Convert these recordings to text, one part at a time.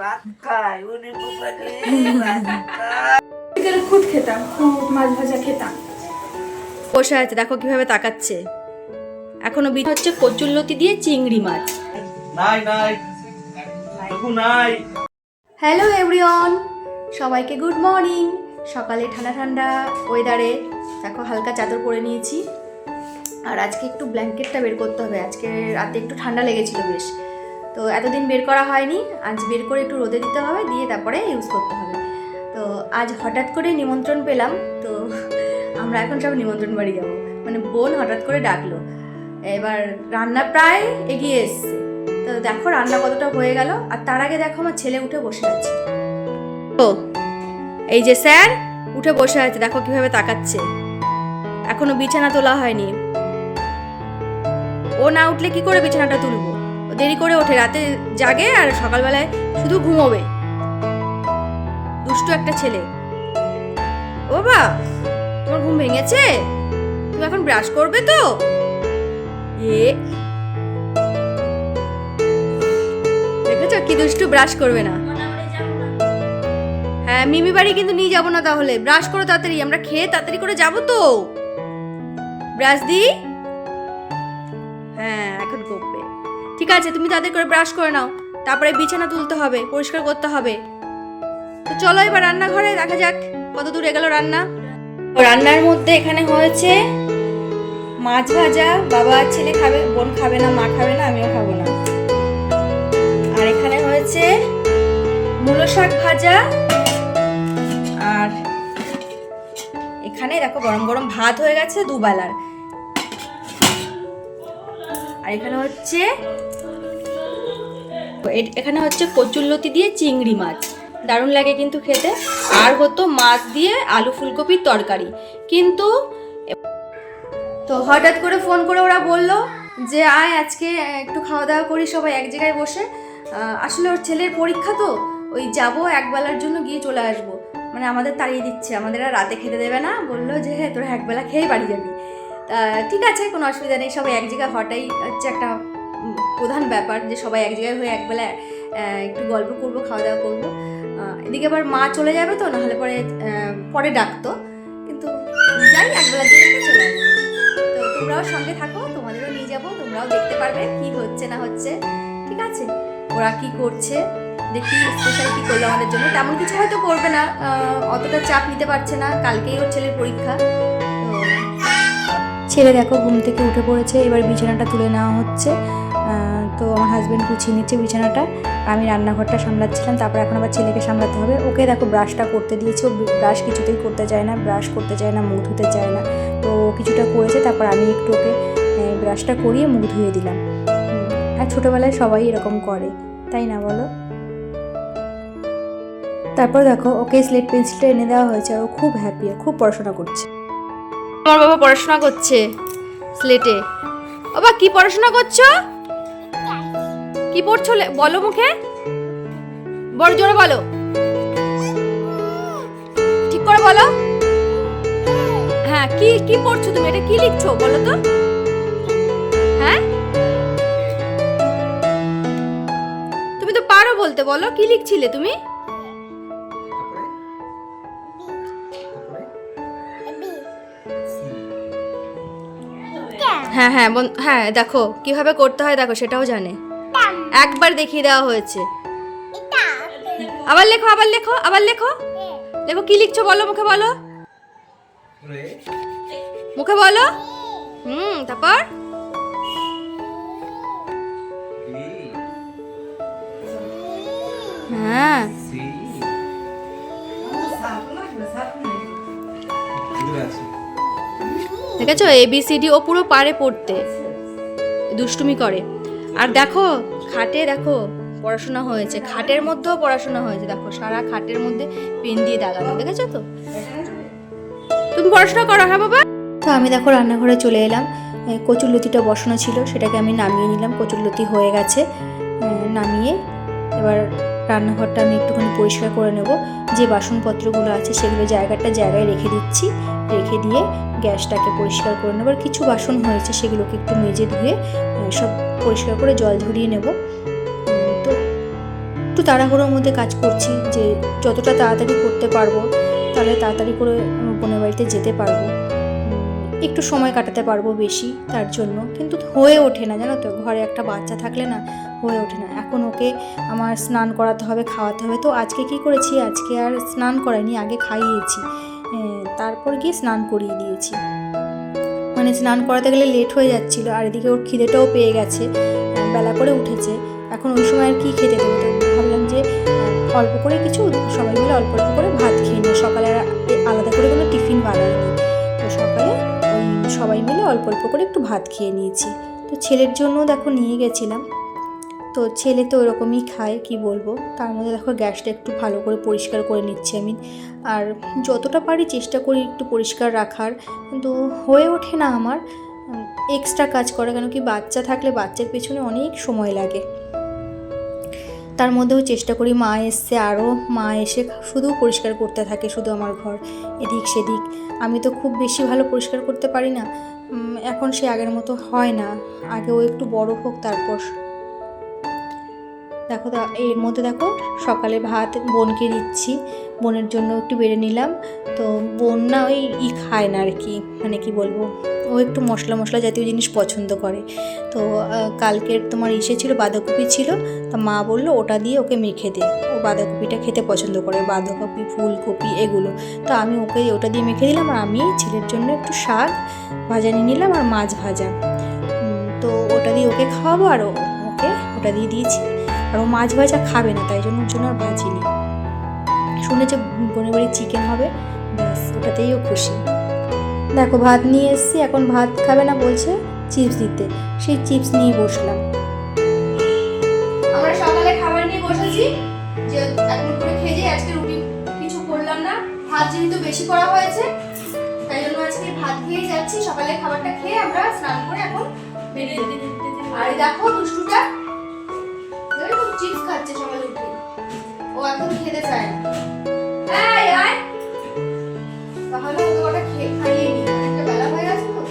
ভাত খায় উনি বুবারে ভাত খায় বিকেলে খুদ খেতাম খুদ মাছ ভাজা খেতাম। বসে আছে দেখো কীভাবে তাকাচ্ছে। এখনও বিট হচ্ছে কচুল্লতি দিয়ে চিংড়ি মাছ। নাই নাই নাই। হ্যালো এভরিওয়ান সবাইকে গুড মর্নিং। সকালে ঠান্ডা ঠান্ডা ওয়েদারে দেখো হালকা চাদর পরে নিয়েছি। আর আজকে একটু ব্ল্যাঙ্কেটটা বের করতে হবে আজকে রাতে একটু ঠান্ডা লেগেছিল বেশ। তো এতদিন বের করা হয়নি, আজ বের করে একটু রোদে দিতে হবে, দিয়ে তারপরে ইউজ করতে হবে। তো আজ হঠাৎ করে নিমন্ত্রণ পেলাম, তো আমরা এখন সব নিমন্ত্রণ বাড়ি যাব। মানে বোন হঠাৎ করে ডাকলো, এবার রান্না প্রায় এগিয়ে এসছে। তো দেখো রান্না কতটা হয়ে গেল, আর তার আগে দেখো আমার ছেলে উঠে বসে আছে। ও, এই যে স্যার, উঠে বসে আছে, দেখো কীভাবে তাকাচ্ছে। এখনও বিছানা তোলা হয়নি। ও না উঠলে কি করে বিছানাটা তুলবো? দেরি করে ওঠে, রাতে জাগে আর সকালবেলায় শুধু ঘুমোবে। দুষ্টু একটা ছেলে। ও বা তোমার ঘুম ভেঙেছে? তুমি এখন ব্রাশ করবে তো? এ, দেখেছ কি দুষ্টু ব্রাশ করবে না? হ্যাঁ মিমি বাড়ি কিন্তু নিয়ে যাব না তাহলে। ব্রাশ করো তাড়াতাড়ি, আমরা খেয়ে তাড়াতাড়ি করে যাব তো। ব্রাশ দি। ঠিক আছে, তুমি তাদের করে ব্রাশ করে নাও। তারপরে বিছানা তুলতে হবে, পরিষ্কার করতে হবে। তো চলো এবার রান্নাঘরে, দেখা যাক কত দূর এগেল রান্না। রান্নার মধ্যে এখানে হয়েছে মাছ ভাজা, বাবা ছেলে খাবে, বোন খাবে না, মা খাবে না, আমিও খাব না। আর এখানে হয়েছে মূলো শাক ভাজা। আর এখানে দেখো গরম গরম ভাত হয়ে গেছে দুবেলার। আর এখানে হচ্ছে এখানে হচ্ছে কচুল্লতি দিয়ে চিংড়ি মাছ। দারুণ লাগে কিন্তু খেতে। আর হতো মাছ দিয়ে আলু ফুলকপির তরকারি। কিন্তু তো হঠাৎ করে ফোন করে ওরা বলল যে, আয় আজকে একটু খাওয়া দাওয়া করি, সবাই এক জায়গায় বসে। আসলে ওর ছেলের পরীক্ষা তো। ওই যাব একবেলার জন্য গিয়ে চলে আসব। মানে আমাদের তাড়িয়ে দিচ্ছে। আমাদের আর রাতে খেতে দেবে না। বলল যে হ্যাঁ তোরা একবেলা খেয়েই বাড়ি যাবি। ঠিক আছে, কোনো অসুবিধা নেই। সবাই এক জায়গায় হওয়াটাই হচ্ছে একটা প্রধান ব্যাপার যে সবাই এক জায়গায় হয়ে একবেলা একটু গল্প করব খাওয়া দাওয়া করব এদিকে আবার মা চলে যাবে তো, নাহলে পরে পরে ডাকতো। কিন্তু যাই, একবেলা চলে তো তোমরাও সঙ্গে থাকো, তোমাদেরও নিয়ে যাব, তোমরাও দেখতে পারবে কি হচ্ছে না হচ্ছে। ঠিক আছে? ওরা কি করছে? দেখি স্পেশাল কি করল আমাদের জন্য। তেমন কিছু হয়তো করবে না অতটা চাপ নিতে পারছে না। কালকেই ওর ছেলের পরীক্ষা। ছেলে দেখো ঘুম থেকে উঠে পড়েছে, এবার বিছানাটা তুলে নেওয়া হচ্ছে। তো আমার হাজব্যান্ড গুছিয়ে নিচ্ছে বিছানাটা। আমি রান্নাঘরটা সামলাচ্ছিলাম, তারপর এখন আবার ছেলেকে সামলাতে হবে। ওকে দেখো ব্রাশটা করতে দিয়েছে, ও ব্রাশ কিছুতেই করতে চায় না ব্রাশ করতে চায় না, মুখ ধুতে চায় না। তো কিছুটা করেছে, তারপর আমি একটু ওকে ব্রাশটা করিয়ে মুখ ধুয়ে দিলাম। আর ছোটোবেলায় সবাই এরকম করে, তাই না বলো? তারপর দেখো, ওকে স্লেট পেন্সিলটা এনে দেওয়া হয়েছে, আর ও খুব হ্যাপি খুব পড়াশোনা করছে। আমার বাবা পড়াশোনা করছে স্লেটে বাবা, কি পড়াশোনা করছ? কি পড়ছো বলো মুখে। বড় জোরে বলো। ঠিক করে বলো। হ্যাঁ কি কি পড়ছো তুমি? এটা কি লিখছো বলো তো? হ্যাঁ? তুমি তো পারো বলতে, বলো। কি লিখছিলে তুমি? হ্যাঁ হ্যাঁ হ্যাঁ দেখো। কীভাবে করতে হয় দেখো, সেটাও জানে। একবার দেখিয়ে দেওয়া হয়েছে। আবার লেখো আবার লেখো আবার লেখো। লেখো কি লিখছো বলো মুখে বলো। মুখে বলো। হুম তারপর? হ্যাঁ। দেখেছ এবিসিডি ও পুরো পারে পড়তে। দুষ্টুমি করে। আর দেখো খাটে দেখো পড়াশোনা হয়েছে, খাটের মধ্যেও পড়াশোনা হয়েছে। দেখো সারা খাটের মধ্যে পেন দিয়ে দাগানো, দেখেছ তো? তুমি পড়াশোনা করো হ্যাঁ বাবা? তো আমি দেখো রান্নাঘরে চলে এলাম। কচুরলতিটা বসানো ছিল, সেটাকে আমি নামিয়ে নিলাম। কচুরলতি হয়ে গেছে। নামিয়ে এবার রান্নাঘরটা আমি একটুখানি পরিষ্কার করে নেব। যে বাসনপত্রগুলো আছে সেগুলো জায়গাটা জায়গায় রেখে দিচ্ছি। রেখে দিয়ে গ্যাসটাকে পরিষ্কার করে নেব। আর কিছু বাসন হয়েছে সেগুলোকে একটু মেজে ধুয়ে সব পরিষ্কার করে জল ঝরিয়ে নেব। তো একটু তাড়াহুড়োর মধ্যে কাজ করছি যে যতটা তাড়াতাড়ি করতে পারব, তাহলে তাড়াতাড়ি করে বোনের বাড়িতে যেতে পারব। একটু সময় কাটাতে পারব বেশি তার জন্য। কিন্তু হয়ে ওঠে না, জানো তো, ঘরে একটা বাচ্চা থাকলে না হয়ে ওঠে না। এখন ওকে আমার স্নান করাতে হবে, খাওয়াতে হবে। তো আজকে কি করেছি? আজকে আর স্নান করাইনি, আগে খাইয়েছি। তারপর গিয়ে স্নান করিয়ে দিয়েছি। মানে স্নান করাতে গেলে লেট হয়ে যাচ্ছিল, আর এদিকে ওর খিদেটাও পেয়ে গেছে বেলা করে উঠেছে। এখন ওই সময় আর কি খেতে দেবো? তো ভাবলাম যে অল্প করে কিছু, সবাই মিলে অল্প অল্প করে ভাত খেয়ে নিই। সকালে আলাদা করে কোনো টিফিন বানাইনি। তো সকালে সবাই মিলে অল্প অল্প করে একটু ভাত খেয়ে নিয়েছি। তো ছেলের জন্য দেখো নিয়ে গেছিলাম। তো ছেলে তো ওরকমই খায়, কি বলব? তার মধ্যে দেখো গ্যাসটা একটু ভালো করে পরিষ্কার করে নিচ্ছি আমি। আর যতটা পারি চেষ্টা করি একটু পরিষ্কার রাখার, কিন্তু হয়ে ওঠে না আমার। এক্সট্রা কাজ করে, কেন কি বাচ্চা থাকলে বাচ্চার পেছনে অনেক সময় লাগে। তার মধ্যেও চেষ্টা করি মা এসছে, আরও মা এসে শুধু পরিষ্কার করতে থাকে শুধু আমার ঘর, এদিক সেদিক। আমি তো খুব বেশি ভালো পরিষ্কার করতে পারি না। এখন সে আগের মতো হয় না। আগে ও একটু বড় হোক, তারপর দেখো এর মধ্যে দেখো সকালে ভাত বোনকে দিচ্ছি। বোনের জন্য একটু বেড়ে নিলাম। তো বোন না ওই ই খায় না আর কি মানে কি বলব, ও একটু মশলা মশলা জাতীয় জিনিস পছন্দ করে। তো কালকের তোমার ইসে ছিল, বাঁধাকপি ছিল, তা মা বলল ওটা দিয়ে ওকে মেখে দে। ও বাঁধাকপিটা খেতে পছন্দ করে, বাঁধাকপি, ফুলকপি, এগুলো। তো আমি ওকে ওটা দিয়ে মেখে দিলাম আর আমি ছেলের জন্য একটু শাক ভাজা নিয়ে নিলাম আর মাছ ভাজা। তো ওটা দিয়ে ওকে খাওয়াবো আর ওকে ওটা দিয়ে দিয়েছি। আর ও মাছ ভাজা খাবে না, তাই জন্য ওর জন্য আর ভাজিনি। শুনেছে বোনের বাড়ি চিকেন হবে, ব্যাস, ওটাতেই ও খুশি। দেখো, ভাত নিয়ে এসেছি, এখন ভাত খাবে না বলছে চিপস দিতে। সেই চিপস নিয়ে বসলাম। আমরা সকালে খাবার নিয়ে বসেছি, যে করে খেয়ে আজকে রুটি কিছু করলাম না। ভাত যেহেতু বেশি করা হয়েছে, তাই জন্য আজকে ভাত খেয়ে যাচ্ছি। সকালে খাবারটা খেয়ে আমরা স্নান করে এখন বেরিয়ে আর দেখো দুষ্টুটা চিপস খাচ্ছে সকালে উঠে ও একদম খেতে চায়। এই আয়। তাহলে ওকে ওটা খেয়ে খাইয়ে নি অনেকটা বেলা হয়ে গেছে তো।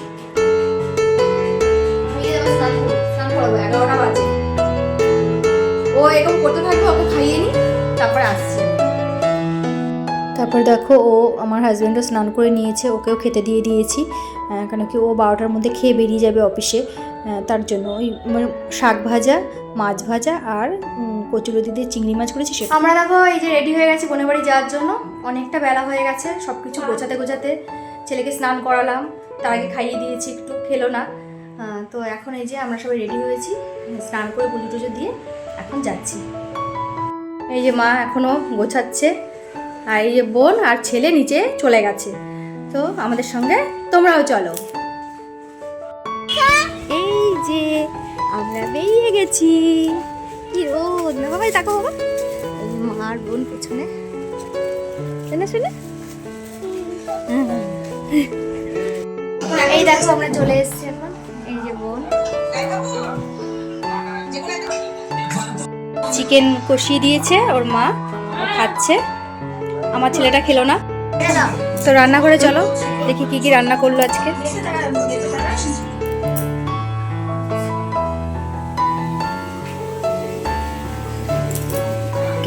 খাইয়ে দেবো স্নান স্নান করাবো। এগারোটা বাজে। ও এরকম করতে থাকবে ওকে খাইয়ে নি তারপরে আসছে। তারপর দেখো ও আমার হাজব্যান্ডও স্নান করে নিয়েছে ওকেও খেতে দিয়ে দিয়েছি। কেন কি ও বারোটার মধ্যে খেয়ে বেরিয়ে যাবে অফিসে। তার জন্য ওই মানে শাক ভাজা মাছ ভাজা আর উম, দিয়ে চিংড়ি মাছ করেছি সেটা। আমরা দেখো এই যে রেডি হয়ে গেছি বোনের বাড়ি যাওয়ার জন্য। অনেকটা বেলা হয়ে গেছে সব কিছু গোছাতে গোছাতে ছেলেকে স্নান করালাম। তার আগে খাইয়ে দিয়েছি একটু খেলো না। তো এখন এই যে আমরা সবাই রেডি হয়েছি স্নান করে পুজো টুজো দিয়ে এখন যাচ্ছি। এই যে মা এখনও গোছাচ্ছে আর এই যে বোন আর ছেলে নিচে চলে গেছে। তো আমাদের সঙ্গে তোমরাও চলো। এই যে আমরা বেরিয়ে গেছি। কি রোদ না বাবা এই তাকো বাবা। এই যে মা বোন পেছনে। শুনে শুনে। এই দেখো, আমরা চলে এসেছি এই যে বোন। চিকেন কষিয়ে দিয়েছে, ওর মা খাচ্ছে। আমার ছেলেটা খেলো না। তো রান্না করে চলো, দেখি কি কি রান্না করল আজকে।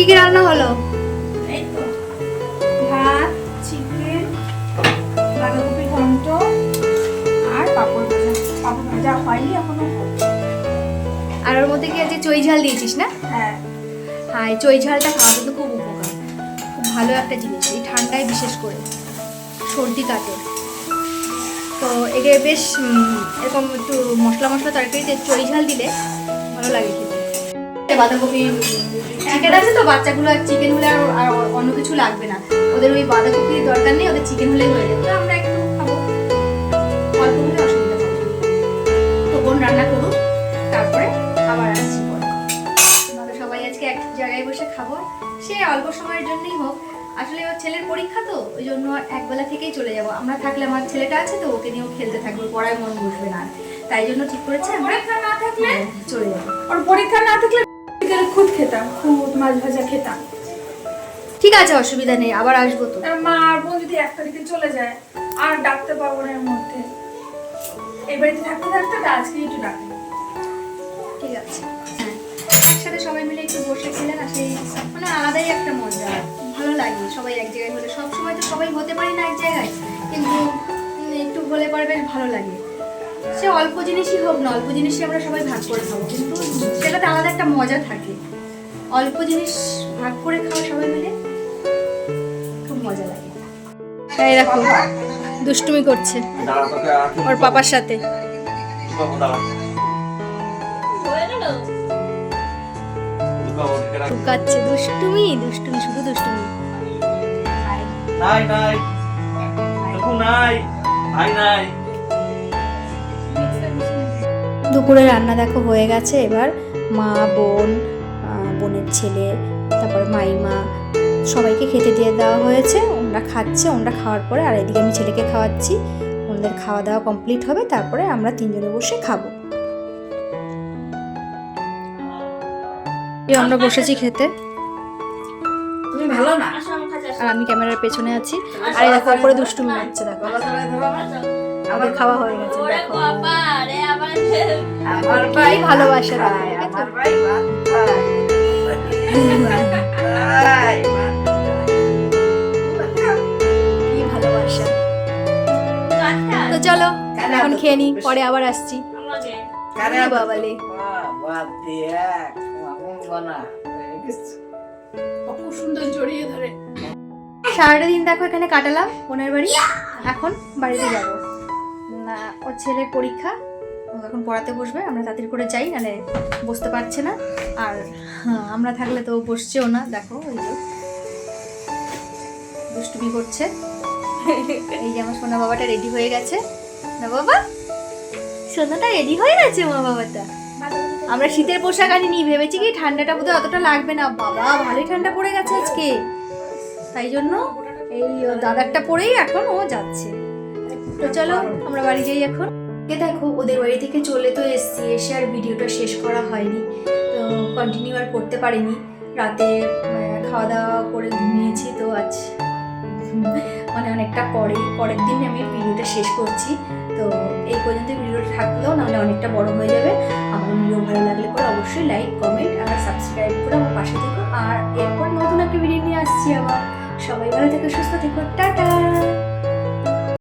কি কি রান্না হলো? এই তো ভাত চিকেন বাঁধাকপি ঘন্ট আর পাপড় ভাজা। পাপড় ভাজা হয়নি এখনও। আর ওর মধ্যে কি আজকে চই ঝাল দিয়েছিস না? হ্যাঁ। হ্যাঁ চই ঝালটা খাওয়া কিন্তু খুব উপকার। খুব ভালো একটা জিনিস এই ঠান্ডায় বিশেষ করে। সর্দি কাটে। তো একে বেশ এরকম একটু মশলা মশলা তরকারিতে চই ঝাল দিলে ভালো লাগে খেতে বাঁধাকপি। চিকেন আছে তো বাচ্চাগুলো আর চিকেন হলে আর অন্য কিছু লাগবে না। ওদের ওই বাঁধাকপির দরকার নেই ওদের চিকেন হলেই হয়ে যাবে। তো আমরা একটু খাব। অল্প হলে অসুবিধা হবে তো বোন রান্না করুক তারপরে আবার আসছি পরে। আমরা সবাই আজকে এক জায়গায় বসে খাব। সে অল্প সময়ের জন্যই হোক। আসলে ওর ছেলের পরীক্ষা তো ওই জন্য একবেলা থেকেই চলে যাব। আমরা থাকলে আমার ছেলেটা আছে তো ওকে নিয়েও খেলতে থাকবে পড়ায় মন বসবে না। তাই জন্য ঠিক করেছে আমরা। পরীক্ষা না থাকলে? চলে যাব। ওর পরীক্ষা না থাকলে খুদ খেতাম খুদ মাছ ভাজা খেতাম। ঠিক আছে অসুবিধা নেই আবার আসব তো। মা আর বোন যদি এক তারিখে চলে যায় আর ডাকতে পারব না এর মধ্যে। এই বাড়িতে থাকতে থাকতে আজকে একটু ডাকবো ঠিক আছে হ্যাঁ। একসাথে সবাই মিলে একটু বসে খেলেন আর সেই মানে আলাদাই একটা মজা। ভালো লাগে সবাই এক জায়গায় হলে। সব সময় তো সবাই হতে পারি না এক জায়গায় কিন্তু একটু হলে পরে বেশ ভালো লাগে। সে অল্প জিনিসই হোক না অল্প জিনিসই আমরা সবাই ভাগ করে খাব কিন্তু সেটাতে আলাদা একটা মজা থাকে। অল্প জিনিস ভাগ করে খাওয়া সবাই মিলে খুব মজা লাগে। এই দেখো দুষ্টুমি করছে ওর পাপার সাথে। বাবু দাঁড়া লুকাবো, ঢেকে রাখ। লুকাচ্ছে দুষ্টুমি দুষ্টুমি শুধু দুষ্টুমি। নাই নাই। টুকু নাই নাই। দুপুরে রান্না দেখো হয়ে গেছে। এবার মা বোন বোনের ছেলে তারপর মাইমা সবাইকে খেতে দিয়ে দেওয়া হয়েছে। ওনারা খাচ্ছে ওনারা খাওয়ার পরে আর এদিকে আমি ছেলেকে খাওয়াচ্ছি। ওনাদের খাওয়া দাওয়া কমপ্লিট হবে তারপরে আমরা তিনজনে বসে খাব। এই আমরা বসেছি খেতে। তুমি ভালো না? আর আমি ক্যামেরার পেছনে আছি। আর এই দেখো উপরে দুষ্টুমি হচ্ছে দেখো। আমাদের খাওয়া হয়ে গেছে দেখো। আমার ভাই ভালোবাসা তো চলো এখন খেয়ে নি পরে আবার আসছি। বাবালে? সারাটা দিন দেখো এখানে কাটালাম বোনের বাড়ি। এখন বাড়িতে যাব। না ওর ছেলের পরীক্ষা। ও এখন পড়াতে বসবে আমরা তাড়াতাড়ি করে যাই নাহলে বসতে পারছে না। আর আমরা থাকলে তো বসছেও না, দেখো ওই দুষ্টুমি করছে। এই যে আমার সোনা বাবাটা রেডি হয়ে গেছে। না বাবা? সোনাটা রেডি হয়ে গেছে, মা বাবাটা? আমরা শীতের পোশাক আনিনি ভেবেছি কি ঠান্ডাটা বোধহয় অতটা লাগবে না। বাবা, ভালোই ঠান্ডা পড়ে গেছে আজকে। তাই জন্য এই দাদারটা পরেই এখন ও যাচ্ছে। তো চলো, আমরা বাড়ি যাই এখন। দেখো, ওদের বাড়ি থেকে চলে তো এসছি, এসে আর ভিডিওটা শেষ করা হয়নি। কন্টিনিউ আর করতে পারিনি। রাতে খাওয়া দাওয়া করে ঘুমিয়েছি তো আজ। মানে অনেকটা পরে, পরের দিন আমি ভিডিওটা শেষ করছি। তো এই পর্যন্ত ভিডিওটা থাকলেও নাহলে অনেকটা বড় হয়ে যাবে। আমার ভিডিও ভালো লাগলে পরে অবশ্যই লাইক কমেন্ট আর সাবস্ক্রাইব করে আমার পাশে থেকো। আর এরপর নতুন একটা ভিডিও নিয়ে আসছি আবার। সবাই ভালো থেকো, সুস্থ থেকো। টাটা!